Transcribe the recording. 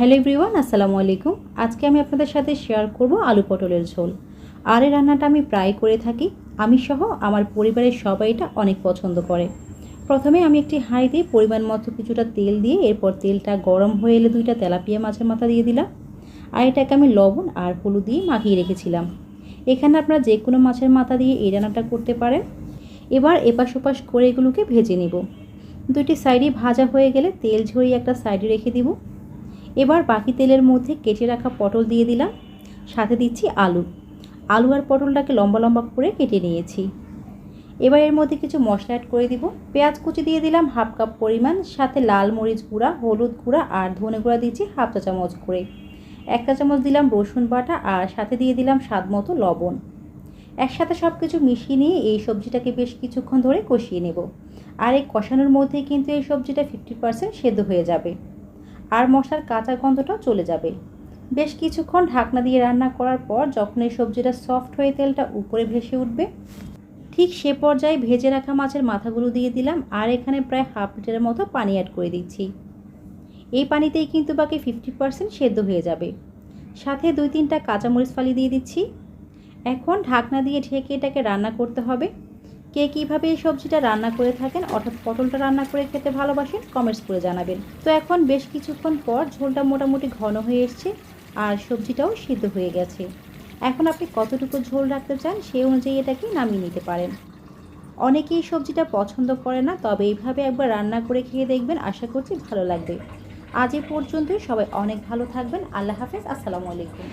Hello everyone, আসসালামু আলাইকুম। আজকে আমি আপনাদের সাথে শেয়ার করব আলু পটলের ঝোল। আর এই রান্নাটা আমি প্রায় করে থাকি। আমি সহ আমার পরিবারের সবাই এটা অনেক পছন্দ করে। প্রথমে আমি একটি হাঁড়িতে পরিমাণ মতো কিছুটা তেল দিয়ে এরপর তেলটা গরম হয়ে এলে দুইটা তেলাপিয়া মাছের মাথা দিয়ে দিলাম। আর এটাকে আমি লবণ আর হলুদ দিয়ে মাখিয়ে রেখেছিলাম। এখানে আপনারা যে কোনো মাছের মাথা দিয়ে এই রান্নাটা করতে পারেন। এবার এপাশ ওপাশ করে এগুলোকে ভেজে নেব। দুইটি সাইডই ভাজা হয়ে গেলে তেল ঝরিয়ে একটা সাইডে রেখে দিব। এবার বাকি তেলের মধ্যে কেটে রাখা পটল দিয়ে দিলাম, সাথে দিচ্ছি আলু। আলু আর পটলটাকে লম্বা লম্বা করে কেটে নিয়েছি। এবার এর মধ্যে কিছু মশলা অ্যাড করে দিব। পেঁয়াজ কুচি দিয়ে দিলাম হাফ কাপ পরিমাণ, সাথে লাল মরিচ গুঁড়া, হলুদ গুঁড়া আর ধনে গুঁড়া দিচ্ছি হাফ চা চামচ করে। এক চা চামচ দিলাম রসুন বাটা আর সাথে দিয়ে দিলাম স্বাদ মতো লবণ। একসাথে সব কিছু মিশিয়ে নিয়ে এই সবজিটাকে বেশ কিছুক্ষণ ধরে কষিয়ে নেব। আর এই কষানোর মধ্যে কিন্তু এই সবজিটা ফিফটি পার্সেন্ট সেদ্ধ হয়ে যাবে। আর মশলার কাঁচা গন্ধটাও চলে যাবে। বেশ কিছুক্ষণ ঢাকনা দিয়ে রান্না করার পর যখন এই সবজিটা সফট হয়ে তেলটা উপরে ভেসে উঠবে, ঠিক সে পর্যায়ে ভেজে রাখা মাছের মাথাগুলো দিয়ে দিলাম আর এখানে প্রায় হাফ লিটারের মতো পানি অ্যাড করে দিচ্ছি। এই পানিতেই কিন্তু বাকি ফিফটি পার্সেন্ট সেদ্ধ হয়ে যাবে। সাথে দুই তিনটা কাঁচামরিচ ফালি দিয়ে দিচ্ছি। এখন ঢাকনা দিয়ে ঢেকে এটাকে রান্না করতে হবে। কে কীভাবে এই সবজিটা রান্না করে থাকেন, অর্থাৎ পটলটা রান্না করে খেতে ভালোবাসেন কমেন্টস করে জানাবেন। তো এখন বেশ কিছুক্ষণ পর ঝোলটা মোটামুটি ঘন হয়ে এসছে আর সবজিটাও সিদ্ধ হয়ে গেছে। এখন আপনি কতটুকু ঝোল রাখতে চান সেই অনুযায়ী এটাকে নামিয়ে নিতে পারেন। অনেকেই সবজিটা পছন্দ করে না, তবে এইভাবে একবার রান্না করে খেয়ে দেখবেন আশা করছি ভালো লাগবে। আজ এ পর্যন্তই, সবাই অনেক ভালো থাকবেন, আল্লাহ হাফেজ, আসসালামু আলাইকুম।